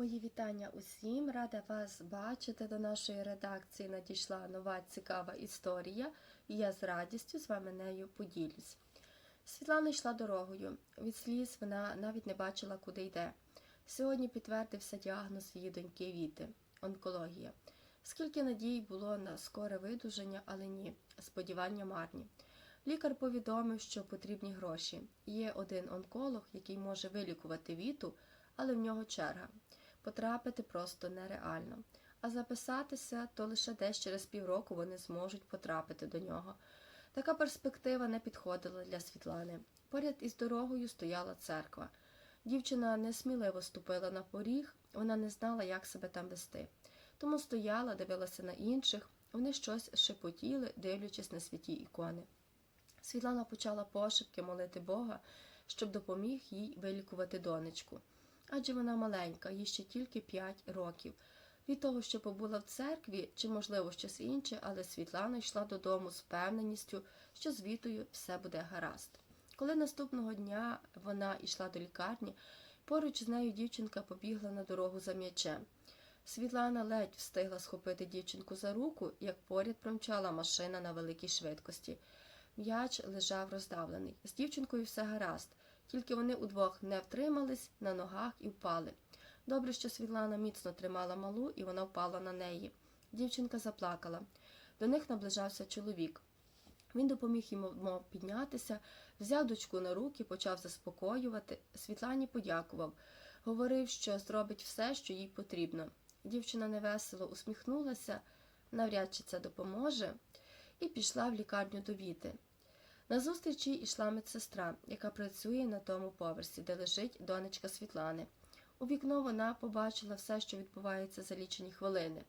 Мої вітання усім. Рада вас бачити. До нашої редакції надійшла нова цікава історія, і я з радістю з вами нею поділюсь. Світлана йшла дорогою. Від сліз вона навіть не бачила, куди йде. Сьогодні підтвердився діагноз її доньки Віти онкологія. Скільки надій було на скоре видуження, але ні, сподівання марні. Лікар повідомив, що потрібні гроші. Є один онколог, який може вилікувати Віту, але в нього черга. Потрапити просто нереально. А записатися то лише десь через півроку вони зможуть потрапити до нього. Така перспектива не підходила для Світлани. Поряд із дорогою стояла церква. Дівчина несміливо ступила на поріг, вона не знала, як себе там вести. Тому стояла, дивилася на інших, вони щось шепотіли, дивлячись на святі ікони. Світлана почала пошепки молити Бога, щоб допоміг їй вилікувати донечку. Адже вона маленька, їй ще тільки 5 років. Від того, що побула в церкві, чи, можливо, щось інше, але Світлана йшла додому з впевненістю, що з Вітою все буде гаразд. Коли наступного дня вона йшла до лікарні, поруч з нею дівчинка побігла на дорогу за м'ячем. Світлана ледь встигла схопити дівчинку за руку, як поряд промчала машина на великій швидкості. М'яч лежав роздавлений. З дівчинкою все гаразд, тільки вони удвох не втримались на ногах і впали. Добре, що Світлана міцно тримала малу, і вона впала на неї. Дівчинка заплакала. До них наближався чоловік. Він допоміг йому піднятися, взяв дочку на руки, почав заспокоювати. Світлані подякував. Говорив, що зробить все, що їй потрібно. Дівчина невесело усміхнулася, навряд чи це допоможе, і пішла в лікарню до Віти. На зустрічі йшла медсестра, яка працює на тому поверсі, де лежить донечка Світлани. У вікно вона побачила все, що відбувається за лічені хвилини.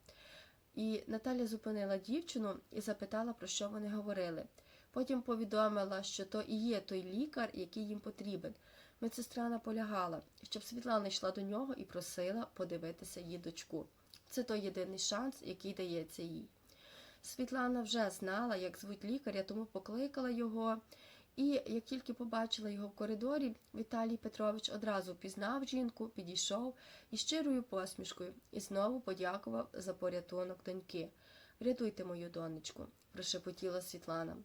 І Наталя зупинила дівчину і запитала, про що вони говорили. Потім повідомила, що то і є той лікар, який їм потрібен. Медсестра наполягала, щоб Світлана йшла до нього і просила подивитися її дочку. Це той єдиний шанс, який дається їй. Світлана вже знала, як звуть лікаря, тому покликала його. І як тільки побачила його в коридорі, Віталій Петрович одразу пізнав жінку, підійшов із щирою посмішкою і знову подякував за порятунок доньки. Врятуйте мою донечку, прошепотіла Світлана.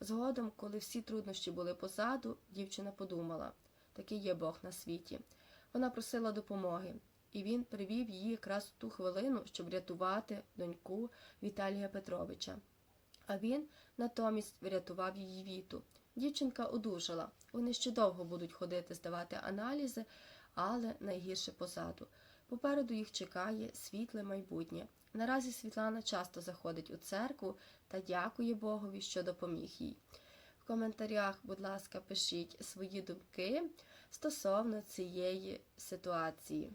Згодом, коли всі труднощі були позаду, дівчина подумала такий є Бог на світі. Вона просила допомоги, і він привів її якраз в ту хвилину, щоб рятувати доньку Віталія Петровича. А він натомість врятував її віту. Дівчинка одужала. Вони ще довго будуть ходити здавати аналізи, але найгірше позаду. Попереду їх чекає світле майбутнє. Наразі Світлана часто заходить у церкву та дякує Богові, що допоміг їй. В коментарях, будь ласка, пишіть свої думки стосовно цієї ситуації.